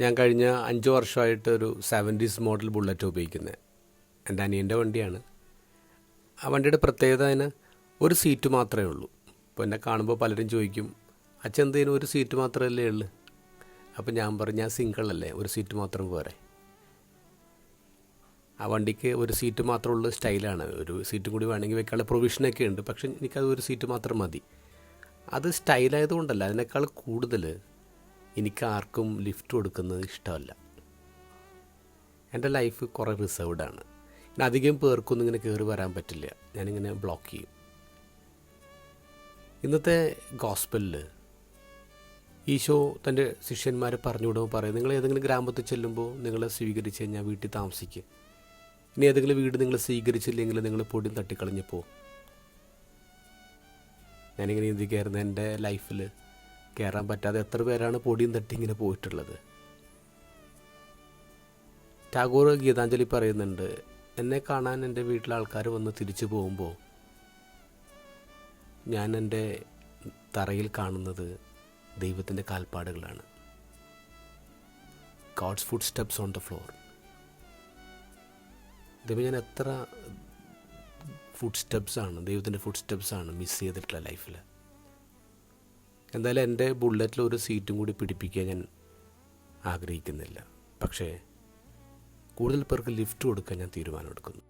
ഞാൻ കഴിഞ്ഞ അഞ്ച് വർഷമായിട്ട് ഒരു സെവന്റീസ് മോഡൽ ബുള്ളറ്റ് ഉപയോഗിക്കുന്നത് എന്റെ അനിയന്റെ വണ്ടിയാണ്. ആ വണ്ടിയുടെ പ്രത്യേകത അതിന് ഒരു സീറ്റ് മാത്രമേ ഉള്ളൂ. ഇപ്പോൾ എന്നെ കാണുമ്പോൾ പലരും ചോദിക്കും അച്ഛൻ എന്തേലും ഒരു സീറ്റ് മാത്രമല്ലേ ഉള്ളൂ? അപ്പോൾ ഞാൻ പറഞ്ഞു ഞാൻ സിംഗിൾ അല്ലേ ഒരു സീറ്റ് മാത്രം പോരെ. ആ വണ്ടിക്ക് ഒരു സീറ്റ് മാത്രമുള്ള സ്റ്റൈലാണ് ഒരു സീറ്റ് കൂടി വേണമെങ്കിൽ വെക്കാനുള്ള പ്രൊവിഷനൊക്കെ ഉണ്ട്. പക്ഷെ എനിക്കത് ഒരു സീറ്റ് മാത്രം മതി. അത് സ്റ്റൈലായതുകൊണ്ടല്ല അതിനേക്കാൾ കൂടുതൽ എനിക്ക് ആർക്കും ലിഫ്റ്റ് കൊടുക്കുന്നത് ഇഷ്ടമല്ല. എന്റെ ലൈഫ് കുറേ റിസർവ്ഡാണ് പിന്നെ അധികം പേർക്കൊന്നും ഇങ്ങനെ കയറി വരാൻ പറ്റില്ല. ഞാനിങ്ങനെ ബ്ലോക്ക് ചെയ്യും. ഇന്നത്തെ ഗോസ്പലിൽ ഈശോ തന്റെ ശിഷ്യന്മാരെ പറഞ്ഞു വിടുമ്പോൾ പറയും നിങ്ങൾ ഏതെങ്കിലും ഗ്രാമത്തിൽ ചെല്ലുമ്പോൾ നിങ്ങളെ സ്വീകരിച്ച് കഴിഞ്ഞാൽ വീട്ടിൽ താമസിക്കുക ഇനി ഏതെങ്കിലും വീട് നിങ്ങൾ സ്വീകരിച്ചില്ലെങ്കിൽ നിങ്ങൾ പൊടിയും തട്ടിക്കളഞ്ഞപ്പോൾ ഞാനിങ്ങനെ ചിന്തിക്കായിരുന്നു എന്റെ ലൈഫിൽ കയറാൻ പറ്റാതെ എത്ര പേരാണ് പൊടിയും തട്ടി ഇങ്ങനെ പോയിട്ടുള്ളത്? ടാഗോർ ഗീതാഞ്ജലി പറയുന്നുണ്ട് എന്നെ കാണാൻ എന്റെ വീട്ടിലെ ആൾക്കാർ വന്ന് തിരിച്ചു പോകുമ്പോൾ ഞാൻ എന്റെ തറയിൽ കാണുന്നത് ദൈവത്തിന്റെ കാൽപ്പാടുകളാണ്. God's foot steps on the floor ദൈവം ഞാൻ എത്ര ഫുഡ് സ്റ്റെപ്സാണ് ദൈവത്തിന്റെ ഫുഡ് സ്റ്റെപ്സാണ് മിസ് ചെയ്തിട്ടുള്ള ലൈഫിൽ എന്തായാലും എന്റെ ബുള്ളറ്റിൽ ഒരു സീറ്റും കൂടി പിടിപ്പിക്കാൻ ഞാൻ ആഗ്രഹിക്കുന്നില്ല. പക്ഷേ കൂടുതൽ പേർക്ക് ലിഫ്റ്റ് കൊടുക്കാൻ ഞാൻ തീരുമാനമെടുക്കുന്നു